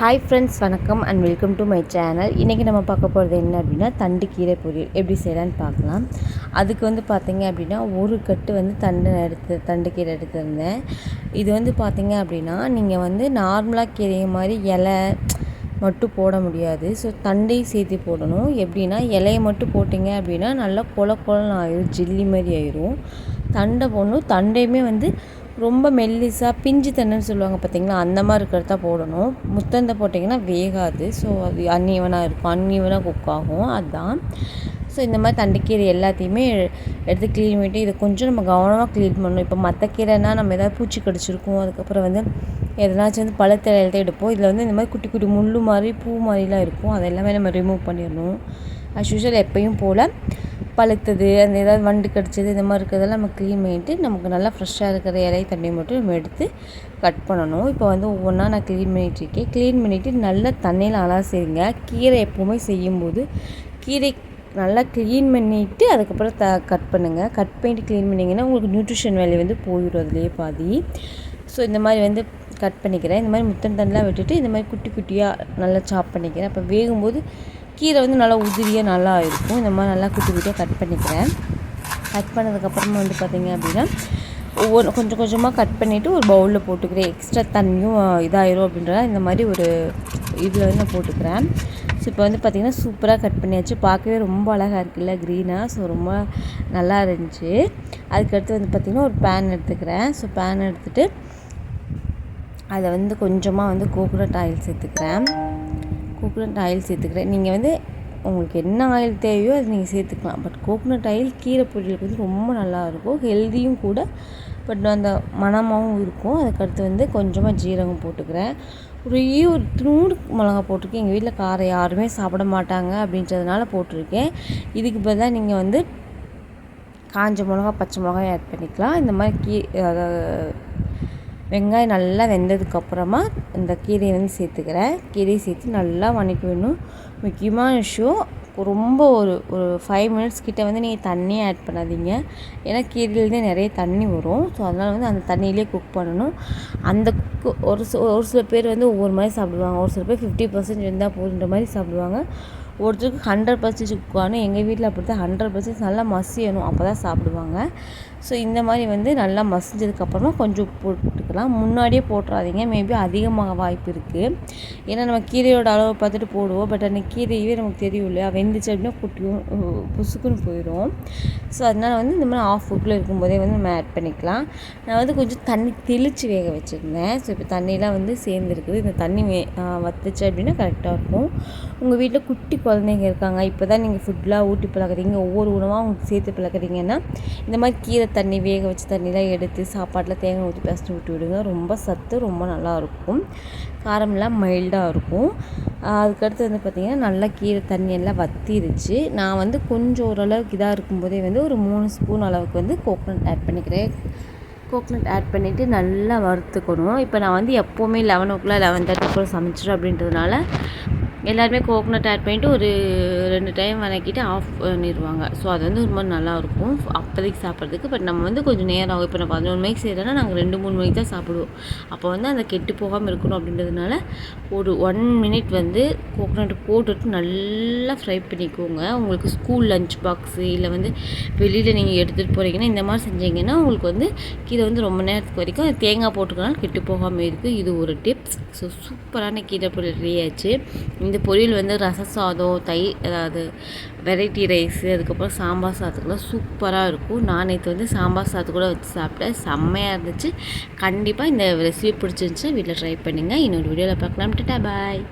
Hi friends வணக்கம் and welcome to my channel இன்றைக்கி நம்ம பார்க்க போகிறது என்ன அப்படின்னா தண்டு கீரை பொரியல். எப்படி செய்யலான்னு பார்க்கலாம். அதுக்கு வந்து பார்த்திங்க அப்படின்னா ஒரு கட்டு வந்து தண்டு எடுத்து தண்டு கீரை எடுத்திருந்தேன். இது வந்து பார்த்திங்க அப்படின்னா நீங்கள் வந்து நார்மலாக கீரை மாதிரி இலை மட்டும் போட முடியாது. ஸோ தண்டையும் சேர்த்து போடணும். எப்படின்னா இலையை மட்டும் போட்டிங்க அப்படின்னா நல்லா கொல கொலன்னு ஆயிரும் ஜில்லி மாதிரி ஆயிரும். தண்டை போடணும். தண்டையுமே வந்து ரொம்ப மெல்லிசாக பிஞ்சு தண்ணுன்னு சொல்லுவாங்க பார்த்தீங்களா அந்த மாதிரி இருக்கிறத போடணும். முத்தந்தை போட்டிங்கன்னா வேகாது. ஸோ அது அன்ஈவனாக இருக்கும். அன்ஈவனாக குக் ஆகும். அதுதான் ஸோ இந்த மாதிரி தண்டுக்கீரை எல்லாத்தையுமே எடுத்து க்ளீன் பண்ணிட்டு இதை கொஞ்சம் நம்ம கவனமாக க்ளீன் பண்ணணும். இப்போ மற்ற கீரைனா நம்ம எதாவது பூச்சி கடிச்சிருக்கோம். அதுக்கப்புறம் வந்து எதனாச்சும் வந்து பழத்திலையில தான் எடுப்போம். இதில் வந்து இந்த மாதிரி குட்டி குட்டி முள் மாதிரி பூ மாதிரிலாம் இருக்கும். அதெல்லாமே நம்ம ரிமூவ் பண்ணிடணும். அஸ் யூஷுவல் எப்பயும் போல் பழுத்தது அந்த ஏதாவது வண்டு கடிச்சது இந்த மாதிரி இருக்கிறதெல்லாம் நம்ம க்ளீன் பண்ணிவிட்டு நமக்கு நல்லா ஃப்ரெஷ்ஷாக இருக்கிற இலை தண்ணி மட்டும் நம்ம எடுத்து கட் பண்ணணும். இப்போ வந்து ஒவ்வொன்றா நான் க்ளீன் பண்ணிகிட்ருக்கேன் க்ளீன் பண்ணிவிட்டு நல்லா தண்ணியில் அலாசிடுங்க கீரை எப்போவுமே செய்யும்போது கீரை நல்லா க்ளீன் பண்ணிவிட்டு அதுக்கப்புறம் த கட் பண்ணுங்கள் கட் பண்ணிவிட்டு க்ளீன் பண்ணிங்கன்னா உங்களுக்கு நியூட்ரிஷன் வேல்யூ வந்து போயிடும் அதுலேயே பாதி. ஸோ இந்த மாதிரி வந்து கட் பண்ணிக்கிறேன். இந்த மாதிரி முத்தன் தண்ணெலாம் விட்டுட்டு இந்த மாதிரி குட்டி குட்டியாக நல்லா சாப் பண்ணிக்கிறேன். அப்போ வேகும்போது கீரை வந்து நல்லா உதிரியாக நல்லா இருக்கும். இந்த மாதிரி நல்லா குட்டி குட்டியாக கட் பண்ணிக்கிறேன். கட் பண்ணதுக்கப்புறமா வந்து பார்த்திங்க அப்படின்னா ஒவ்வொரு கொஞ்சம் கொஞ்சமாக கட் பண்ணிவிட்டு ஒரு பவுலில் போட்டுக்கிறேன். எக்ஸ்ட்ரா தண்ணியும் இதாயிரும் அப்படின்றத இந்த மாதிரி ஒரு இதில் வந்து நான் போட்டுக்கிறேன். ஸோ இப்போ வந்து பார்த்திங்கன்னா சூப்பராக கட் பண்ணியாச்சு. பார்க்கவே ரொம்ப அழகாக இருக்குல்ல க்ரீனாக ஸோ ரொம்ப நல்லா இருந்துச்சு. அதுக்கடுத்து வந்து பார்த்திங்கன்னா ஒரு பேன் எடுத்துக்கிறேன். ஸோ பேன் எடுத்துகிட்டு அதை வந்து கொஞ்சமாக வந்து கோகோனட் ஆயில் சேர்த்துக்கிறேன். கோகோனட் ஆயில் சேர்த்துக்கிறேன். நீங்கள் வந்து உங்களுக்கு என்ன ஆயில் தேவையோ அது நீங்கள் சேர்த்துக்கலாம். பட் கோகோனட் ஆயில் கீரை பொரியலுக்கு வந்து ரொம்ப நல்லாயிருக்கும் ஹெல்த்தியும் கூட. பட் அந்த மணமாகவும் இருக்கும். அதுக்கடுத்து வந்து கொஞ்சமாக ஜீரகம் போட்டுக்கிறேன். ஒரே ஒரு துணூடு மிளகா போட்டிருக்கேன். எங்கள் வீட்டில் காரம் யாருமே சாப்பிட மாட்டாங்க அப்படின்றதுனால போட்டிருக்கேன். இதுக்கு பதிலாக நீங்கள் வந்து காஞ்ச மிளகா பச்சை மிளகாய் ஆட் பண்ணிக்கலாம். இந்த மாதிரி கீ வெங்காயம் நல்லா வெந்ததுக்கப்புறமா இந்த கீரையை வந்து சேர்த்துக்கிறேன். கீரையை சேர்த்து நல்லா வணக்கி வேணும் முக்கியமான விஷயம் ரொம்ப ஒரு ஒரு ஃபைவ் மினிட்ஸ் கிட்டே வந்து நீங்கள் தண்ணியே ஆட் பண்ணாதீங்க. ஏன்னா கீரையிலேருந்தே நிறைய தண்ணி வரும். ஸோ அதனால் வந்து அந்த தண்ணியிலே குக் பண்ணணும். அந்த ஒரு ஒரு சில பேர் வந்து ஒவ்வொரு மாதிரி சாப்பிடுவாங்க. ஒரு சில பேர் ஃபிஃப்டி பர்சன்ட் இருந்தால் போதுன்ற மாதிரி சாப்பிடுவாங்க. ஒருத்தருக்கு ஹண்ட்ரட் பர்சன்டேஜ் குக் ஆகணும். எங்கள் வீட்டில் அப்படி தான் ஹண்ட்ரட் பர்சன்டேஜ் நல்லா மசியணும். அப்போ தான் சாப்பிடுவாங்க. ஸோ இந்த மாதிரி வந்து நல்லா மசிஞ்சதுக்கப்புறமா கொஞ்சம் உப்பு போட்டுக்கலாம். முன்னாடியே போட்டுறாதீங்க. மேபி அதிகமாக வாய்ப்பு இருக்குது ஏன்னா நம்ம கீரையோட அளவு பார்த்துட்டு போடுவோம். பட் அந்த கீரையவே நமக்கு தெரியும் இல்லையா வெந்துச்சு அப்படின்னா குட்டியும் புசுக்குன்னு போயிடும் ஸோ அதனால் வந்து இந்த மாதிரி ஆஃப் குக்கில் இருக்கும்போதே வந்து நம்ம ஆட் பண்ணிக்கலாம். நான் வந்து கொஞ்சம் தண்ணி தெளித்து வேக வச்சுருந்தேன். ஸோ இப்போ தண்ணியெலாம் வந்து சேர்ந்துருக்குது. இந்த தண்ணி வே வத்துச்சு அப்படின்னா கரெக்டாக இருக்கும். உங்கள் வீட்டில் குட்டி குழந்தைங்க இருக்காங்க. இப்போ தான் நீங்கள் ஃபுட்லாம் ஊட்டி பழக்கிறீங்க ஒவ்வொரு உணவாக உங்களுக்கு சேர்த்து பழக்கிறீங்கன்னா இந்த மாதிரி கீரை தண்ணி வேக வச்ச தண்ணிலாம் எடுத்து சாப்பாட்டில் தேங்காய் ஊற்றி பேசிட்டு விட்டு விடுங்க. ரொம்ப சத்து ரொம்ப நல்லாயிருக்கும் காரமெல்லாம் மைல்டாக இருக்கும். அதுக்கடுத்து வந்து பார்த்திங்கன்னா நல்லா கீரை தண்ணி எல்லாம் வத்திருச்சு. நான் வந்து கொஞ்சம் ஓரளவுக்கு இதாக இருக்கும்போதே வந்து ஒரு மூணு ஸ்பூன் அளவுக்கு வந்து கோகோனட் ஆட் பண்ணிக்கிறேன். கோகோனட் ஆட் பண்ணிவிட்டு நல்லா வறுத்துக்கணும். இப்போ நான் வந்து எப்போவுமே லெவன் ஓ கிளாக் லெவன் தேர்ட்டிக்குள்ளே சமைச்சிடும் அப்படின்றதுனால எல்லாருமே கோகனட் ஆட் பண்ணிவிட்டு ஒரு ரெண்டு டைம் வதக்கிட்டு ஆஃப் பண்ணிடுவாங்க ஸோ அது வந்து ரொம்ப நல்லாயிருக்கும் அப்போதைக்கு சாப்பிட்றதுக்கு. பட் நம்ம வந்து கொஞ்சம் நேரம் ஆகும். இப்போ நான் பதினொன்று மணிக்கு செய்கிறேன்னா நாங்கள் ரெண்டு மூணு மணிக்கு தான் சாப்பிடுவோம். அப்போ வந்து அந்த கெட்டு போகாமல் இருக்கணும் அப்படின்றதுனால ஒரு ஒன் மினிட் வந்து கோகனட் போட்டுட்டு நல்லா ஃப்ரை பண்ணிக்கோங்க. உங்களுக்கு ஸ்கூல் லஞ்ச் பாக்ஸு இல்லை வந்து வெளியில் நீங்கள் எடுத்துகிட்டு போகிறீங்கன்னா இந்த மாதிரி செஞ்சீங்கன்னா உங்களுக்கு வந்து கீழே வந்து ரொம்ப நேரத்துக்கு வரைக்கும் தேங்காய் போட்டுக்கலாம் கெட்டு போகாமல் இருக்குது இது ஒரு டிப்ஸ் ஸோ சூப்பரான கீரை பொருள் ரெடி ஆச்சு இந்த பொரியல் வந்து ரச சாதம் தை அதாவது வெரைட்டி ரைஸு அதுக்கப்புறம் சாம்பார் சாதத்துக்குலாம் சூப்பராக இருக்கும். நான் நேற்று வந்து சாம்பார் சாதத்து கூட வச்சு சாப்பிட்டேன். செம்மையாக இருந்துச்சு. கண்டிப்பாக இந்த ரெசிபி பிடிச்சிருந்துச்சு வீட்டில் ட்ரை பண்ணுங்கள் இன்னொரு வீடியோவில் பார்க்கலாம். Tata bye.